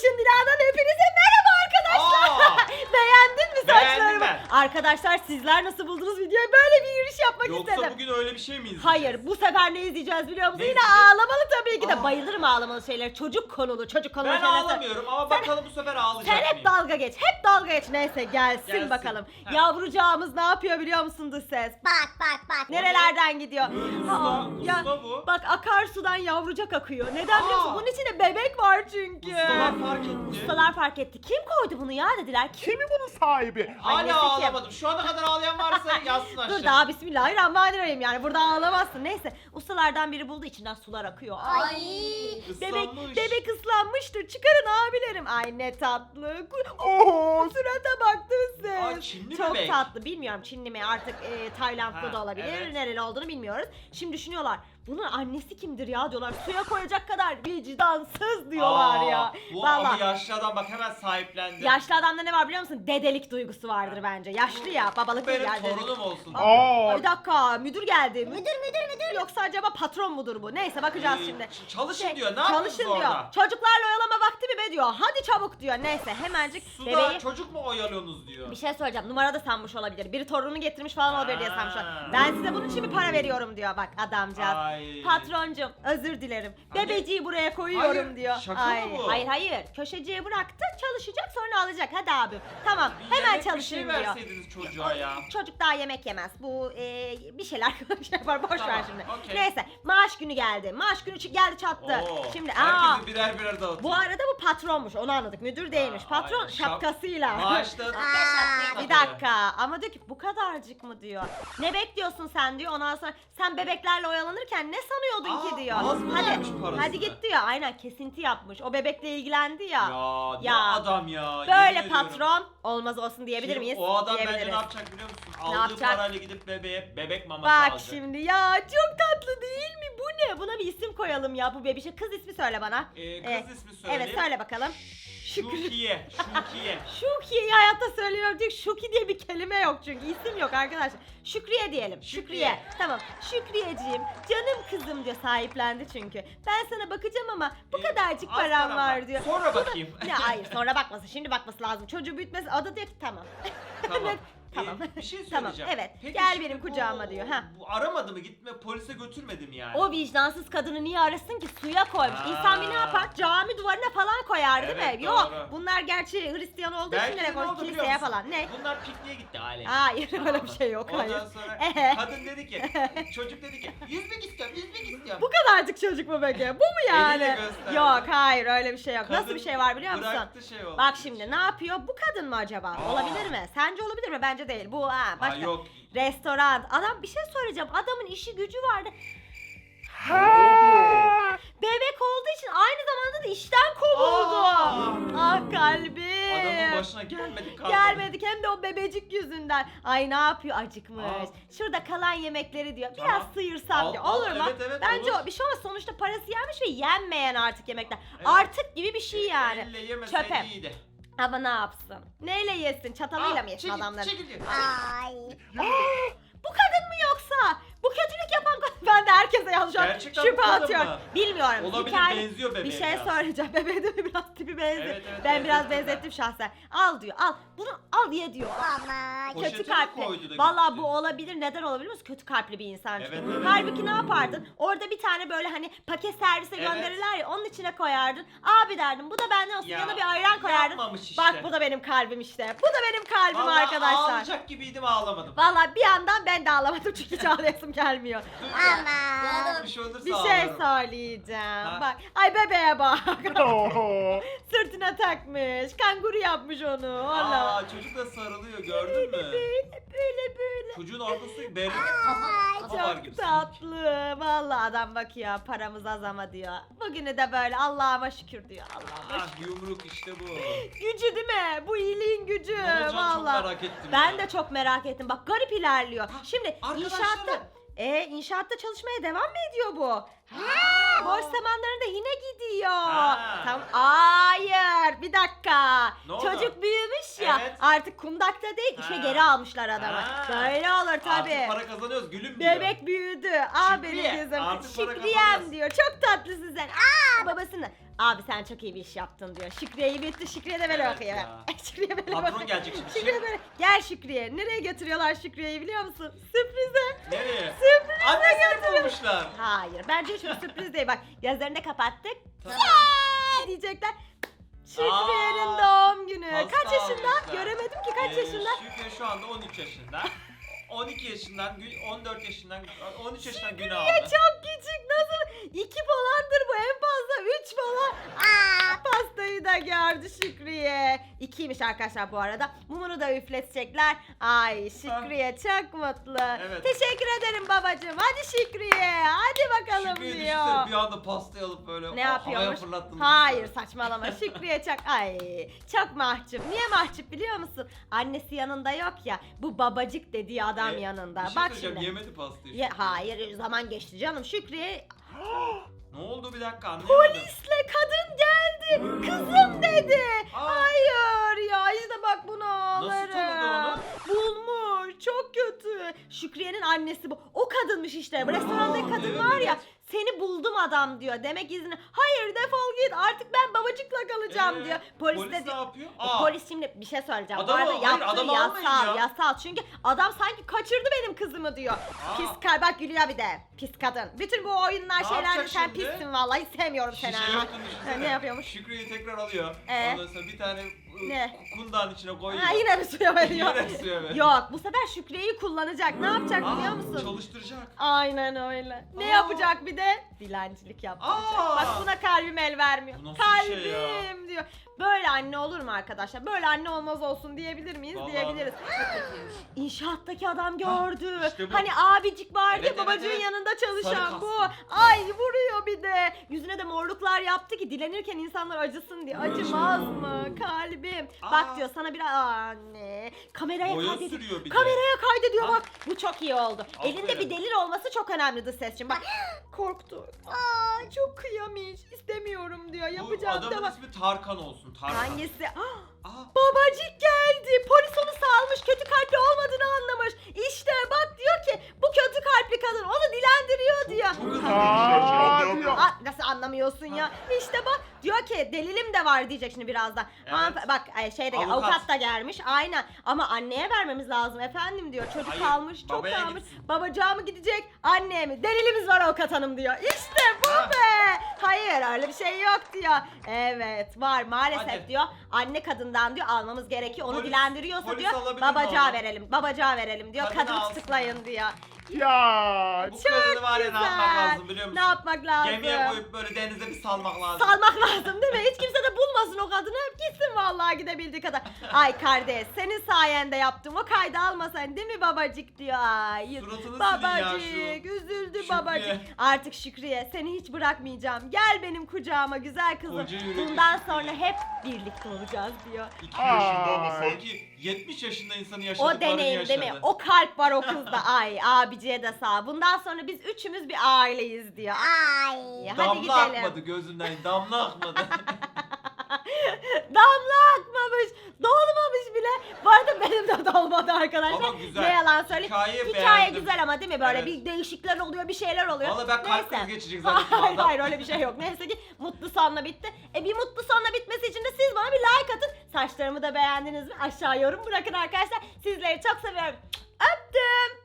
Sarışın Dila'dan hepinize merhaba arkadaşlar. Aa! Beğendin mi Beğendim saçlarımı? ben. Arkadaşlar sizler nasıl buldunuz videoyu? Böyle bir yürüyüş yapmak Yoksa istedim. bugün öyle bir şey mi izleyeceğiz? Hayır bu sefer ne izleyeceğiz biliyor musun? Ne Yine izleyeceğiz? ağlamalı tabii ki de. Aa. Bayılırım ağlamalı şeyler. Çocuk konulu, çocuk konulu Ben şeyler. ağlamıyorum ama bakalım bu sefer ağlayacak Sen hep mıyım? dalga geç. Hep dalga geç. Neyse gelsin, Gelsin. bakalım. Heh. Yavrucağımız ne yapıyor biliyor musun dış ses? Bak bak bak. Nerelerden gidiyor? Usta, Aa, usta bu. Bak akarsudan yavrucak akıyor. Neden biliyor musun? Aa. Bunun içinde bebek var çünkü. Ustalar fark etti. Ustalar fark etti. Kim koydu bunu ya dediler. Kim? Kimi bunun sahibi? Annesi Hala kim? ağlamadım. Şu ana kadar ağlayan varsa yazsın aşağı. Dur daha bismillahirrahmanirrahim yani burada ağlamazsın. Neyse ustalardan biri buldu içinden sular akıyor. Ay. Bebek, Islanmış. bebek ıslanmıştır. Çıkarın abilerim. Ay ne tatlı. Oo, Surata baktın Aa, sen. Çinli Çok bebek. tatlı. Bilmiyorum Çinli mi artık e, Tayland'da Ha, da olabilir. evet. Nereli olduğunu bilmiyoruz. Şimdi düşünüyorlar. Bunun annesi kimdir ya diyorlar. Suya koyacak kadar vicdansız diyorlar Aa, ya. Bu Vallahi. ama yaşlı adam bak hemen sahiplendi. Yaşlı adamda ne var biliyor musun? Dedelik duygusu vardır bence. Yaşlı ya, babalık değil benim yani. torunum olsun. Aa, Bir dakika, müdür geldi. Müdür, müdür. Yoksa acaba patron mudur bu? Neyse bakacağız Ee, şimdi. ç- Çalışın Şey, diyor. Ne Çalışın yapıyorsunuz diyor. orada? Çocuklarla oyalama vakti mi be diyor. Hadi çabuk diyor. Neyse hemencik Suda bebeği... çocuk mu oyalıyorsunuz diyor. Bir şey söyleyeceğim. Numara da sanmış olabilir. Biri torununu getirmiş falan olabilir diye sanmış. Olabilir. Ben size bunun için bir para veriyorum diyor bak adamcağız. Ay. Patroncum özür dilerim. Hani- buraya koyuyorum Hayır, diyor. şaka mı bu? Hayır hayır. Köşeciye bıraktı çalışacak sonra alacak. Hadi abi. Tamam Bir hemen yemek çalışayım bir şey diyor. verseydiniz çocuğa ya. Çocuk daha yemek yemez. Bu e, bir şeyler şey yapar. Boş ver Tamam, şimdi. Okey. Neyse maaş günü geldi. Maaş günü çı- geldi çattı. Oo, Şimdi aa Herkesi birer birer dağıtın. bu arada bu patronmuş. Onu anladık. Müdür değilmiş. Aa, Patron aynen. Şap- şapkasıyla. Maaşta Aa, bir dakika ama diyor ki bu kadarcık mı diyor. Ne bekliyorsun sen diyor. Ondan sonra sen bebeklerle oyalanırken ne sanıyordun Aa, ki diyor. az mı hadi parasını? hadi git diyor. Aynen kesinti yapmış. O bebekle ilgilendi ya. Ya, ne Ya. adam ya. Böyle yemin ediyorum. patron olmaz olsun diyebilir Şimdi miyiz? O adam bence Diyebiliriz. ne yapacak biliyor musun? Aldığı yapacak? parayla gidip bebeğe bebek maması Bak alacak. şimdi ya çok tatlı değil mi? Bu ne? Buna bir isim koyalım ya bu bebişe. Kız ismi söyle bana. Ee, kız Ee, ismi söyleyeyim. Evet söyle bakalım. Şukiye. Şukiye. Şukiye'yi hayatta söylüyorum diyor. Şuki diye bir kelime yok çünkü isim yok arkadaşlar. Şükriye diyelim. Şükriye. Şükriye. Tamam. Şükriyeciğim canım kızım diyor sahiplendi çünkü. Ben sana bakacağım ama bu Ee, kadarcık az param param var var. diyor. Sonra Bu da- bakayım. Ne hayır sonra bakmasın şimdi bakması lazım. Çocuğu büyütmesi adı diyor ki tamam. Tamam. Tamam. Ee, bir şey Tamam, söyleyeceğim. evet. Peki Gel şimdi benim kucağıma diyor, ha. Bu aramadı mı gitme polise götürmedim yani. O vicdansız kadını niye arasın ki suya koymuş. Ha. İnsan bir ne yapar? Cami duvarına falan koyar değil Evet, mi? Yok doğru. bunlar gerçi Hristiyan olduğu için nereye ne koymuş? oldu biliyor Kiliseye musun? falan. Ne? Bunlar pikniğe gitti aile. Hayır Tamam öyle mı? bir şey yok Ondan hayır. sonra Ee? kadın dedi ki, çocuk dedi ki yüzmek istiyorum, yüzmek istiyorum. Bu kadarcık çocuk mu peki? Bu mu yani? Eliyle gösterdi. Yok hayır öyle bir şey yok. Nasıl Kadın bir şey var biliyor musun? Bıraktı şey oldu. Bak şimdi ne yapıyor? Bu kadın mı acaba? Aa. Olabilir mi? Sence olabilir mi? Bence değil. Bu ha Aa, başka. yok. Restoran. Adam bir şey söyleyeceğim. Adamın işi gücü vardı. Bebek olduğu için aynı zamanda da işten kovuldu. Aa. Ah kalbim. Adamın başına gelmedi kalmadı. Gelmedik hem de o bebecik yüzünden. Ay ne yapıyor acıkmış. Aa. Şurada kalan yemekleri diyor. Biraz Tamam. sıyırsam Al, diyor. al, Olur mu? evet, evet, Bence olur. o bir şey olmaz. Sonuçta parası yenmiş ve yenmeyen artık yemekler. Evet. Artık gibi bir şey yani. Elle yemeseydi Çöpe. iyiydi. Ama ne yapsın? Neyle yesin? Çatalıyla Aa, mı yesin çekil, adamları? çekil diyor. Ay. Bu kadın mı yoksa? Bu kötülük yapan kadın. Ben de herkese yanlış Gerçekten şüphe atıyorum. mı? Bilmiyorum. Olabilir, Hikaye- benziyor bebeğe Bir şey biraz. söyleyeceğim. Bebeğe de mi biraz tipi benziyor. Evet, evet, ben biraz benzettim ben. benzettim şahsen. Al diyor. Al. Bunu al ye diyor. Ama Poşete kötü mi kalpli. koydu da Valla gitti? bu olabilir. Neden olabilir musun? Kötü kalpli bir insan çünkü. Evet, evet. Halbuki ne yapardın? Orada bir tane böyle hani paket servise Evet. gönderirler ya onun içine koyardın. Abi derdim bu da benden olsun. Ya, Yanına bir ayran koyardın. yapmamış işte. Bak bu da benim kalbim işte. Bu da benim kalbim Vallahi arkadaşlar. ağlayacak gibiydim ağlamadım. Valla bir yandan ben de ağlamadım çünkü hiç ağlayasım gelmiyor. Ama şey olursa bir şey ağlarım. söyleyeceğim. Ha. Bak ay bebeğe bak. Sırtına takmış. Kanguru yapmış onu. Allah. Aa çocuk da sarılıyor gördün mü? Böyle böyle böyle. Çocuğun arkası berrak Ay kafa var çok gibi. tatlı. Vallahi adam bakıyor paramız az ama diyor. Bugünü de böyle Allah'ıma şükür diyor. Allah'ıma şükür. Ah yumruk işte bu. Gücü değil mi? Bu iyiliğin gücü. Ne olacağını çok Vallahi. merak ettim Ben ya. de çok merak ettim. Bak garip ilerliyor. Şimdi arkadaşları. inşaatta e, inşaatta çalışmaya devam mı ediyor bu? Boş zamanlarında yine gidiyor. Ha. Tam hayır bir dakika. Ne oldu? Çocuk büyümüş ya. ya Evet. Artık kundakta değil işe Ha. geri almışlar adamı. Ha. Böyle olur tabii. Artık para kazanıyoruz gülüm diyor. Bebek büyüdü. Aa Şükriye, benim kızım. artık para Şükriyem diyor. Çok tatlısın sen. Aa babasını. Abi sen çok iyi bir iş yaptın diyor. Şükriye'yi bitti. Şükriye de böyle Evet bakıyor. ya. Şükriye böyle Patron bakıyor. gelecek şimdi. Şükriye böyle. Gel Şükriye. Nereye götürüyorlar Şükriye'yi biliyor musun? Sürprize. Nereye? Sürprize Annesini götürüyor. bulmuşlar. Hayır. Bence hiçbir sürpriz değil. Bak gözlerini kapattık. Tamam. Ya diyecekler. Şükriye'nin Pasta Kaç yaşında? Göremedim ki kaç Ee, yaşında. Şükrü şu anda 13 yaşında. 12 yaşından, Gül- 14 yaşından, 13 yaşından günü Ya aldı. çok küçük nasıl? İki falandır bu en fazla üç falan. Aa, pastayı da gördü Şükriye. İkiymiş arkadaşlar bu arada. Mumunu da üfletecekler. Ay Şükriye çok mutlu. Evet. Teşekkür ederim babacığım. Hadi Şükriye. Hadi bakalım Şükrü'ye diyor. düşünsene bir anda pastayı alıp böyle Ne havaya yapıyormuş? fırlattın. Hayır saçmalama. Şükriye çok ay çok mahcup. Niye mahcup biliyor musun? Annesi yanında yok ya. Bu babacık dediği adam Ee, yanında. Bir şey Bak söyleyeceğim, şimdi. yemedi pastayı. Ya, hayır zaman geçti canım. Şükriye Ne oldu bir dakika anlayamadım. Polisle kadın geldi. Kızım dedi. Aa. Hayır ya işte bak bunu Nasıl tanıdı ağlarım. Şükriye'nin annesi bu. O kadınmış işte. Restorandaki kadın evet, var ya. evet. Seni buldum adam diyor. Demek izini. Hayır defol git. Artık ben babacıkla kalacağım Ee, diyor. Polis, Polis de ne yapıyor? E, Aa, Polis şimdi bir şey söyleyeceğim. Adamı- Bu arada hayır, yaptığı adamı almayın yasal ya. yasal. Çünkü adam sanki kaçırdı benim kızımı diyor. Aa. Pis kar bak gülüyor bir de. Pis kadın. Bütün bu oyunlar Ne şeylerde yapacak sen şimdi? pissin vallahi sevmiyorum seni. Şişe ha. düşünsene. Ne yapıyormuş? Şükrü'yü tekrar alıyor. Ee? Ondan sonra bir tane Ne? kundağın içine koyuyor. Ha, yine mi suya veriyor? Yine suya veriyor. Yok bu sefer Şükriye'yi kullanacak. Ne yapacak Aa, biliyor musun? Çalıştıracak. Aynen öyle. Ne Aa. yapacak bir de? Dilencilik yapacak. Aa. Bak buna kalbim el vermiyor. Bu nasıl bir Kalbim şey ya? diyor. Böyle anne olur mu arkadaşlar? Böyle anne olmaz olsun diyebilir miyiz? Vallahi Diyebiliriz. İnşaattaki adam gördü. işte bu. Hani abicik vardı Evet, evet, babacığın evet. yanında Sarı çalışan bu. kaslı. De. Yüzüne de morluklar yaptı ki dilenirken insanlar acısın diye. Acımaz mı? Kalbim. Bak Aa. diyor sana biraz Anne. Kameraya Boya kaydediyor. sürüyor bir de. Kameraya kaydediyor Ha. bak. Bu çok iyi oldu. Elinde Aferin. bir delil olması çok önemli dış sesçim. Bak korktu. Aa çok kıyamış. İstemiyorum diyor. Bu Yapacağım adamın tamam. ismi Tarkan olsun. Tarkan. Hangisi? Aa, babacık geldi. Polis onu salmış. Kötü kalpli olmadığını anlamış. İşte bak diyor ki bu kötü kalpli kadın onu dilendiriyor diyor. çok Aa, diyor. Aa, nasıl anlamıyorsun ya? İşte bak diyor ki delilim de var diyecek şimdi birazdan. Evet. Hanımef- bak ay, şey de Avukat. avukat. da gelmiş aynen ama anneye vermemiz lazım efendim diyor. Çocuk Hayır, kalmış çok babaya kalmış. gitsin. Babacağı mı gidecek anneye mi? Delilimiz var avukat hanım diyor. İşte bu Ha. be. Hayır öyle bir şey yok diyor. Evet var maalesef Hadi. diyor. Anne kadından diyor almamız gerekiyor. Onu Polis- dilendiriyorsa polis diyor alabilir mi babacağı onu? verelim. Babacağı verelim diyor. Kadını Kadını alsın. diyor. Ya. Bu Çok kadını var ya ne yapmak güzel. lazım biliyor musun? Ne yapmak lazım? Gemiye koyup böyle denize bir salmak lazım. Salmak lazım değil mi? Hiç kimse de bulmasın o kadını. Gitsin vallahi gidebildiği kadar. Ay kardeş senin sayende yaptım. O kaydı almasan değil mi babacık diyor. Ay. Suratını silin ya babacık üzüldü Şükriye. babacık. Artık Şükriye seni hiç bırakmayacağım. Gel benim kucağıma güzel kızım. Koca Bundan Şükriye. sonra hep birlikte olacağız diyor. 2 yaşında ama Ay. sanki 70 yaşında insanın O yaşadıklarını deneyim yaşadı. değil mi? O kalp var o kızda. Ay abiciye de sağ. Bundan sonra biz üçümüz bir aileyiz diyor. Ay hadi Damla gidelim. akmadı gözünden damla akmadı. Damla akmamış. Dolmamış bile. Bu arada benim de dolmadı arkadaşlar. Ama güzel. Ne yalan söyleyeyim. Hikayeyi Hikaye beğendim. güzel ama değil mi? Böyle Evet. bir değişiklikler oluyor, bir şeyler oluyor. Valla ben kalp krizi geçecek zannettim Hayır valla. hayır öyle bir şey yok. Neyse ki mutlu sonla bitti. E bir mutlu sonla bitmesi için de siz bana bir like atın. Saçlarımı da beğendiniz mi? Aşağı yorum bırakın arkadaşlar. Sizleri çok seviyorum. Öptüm.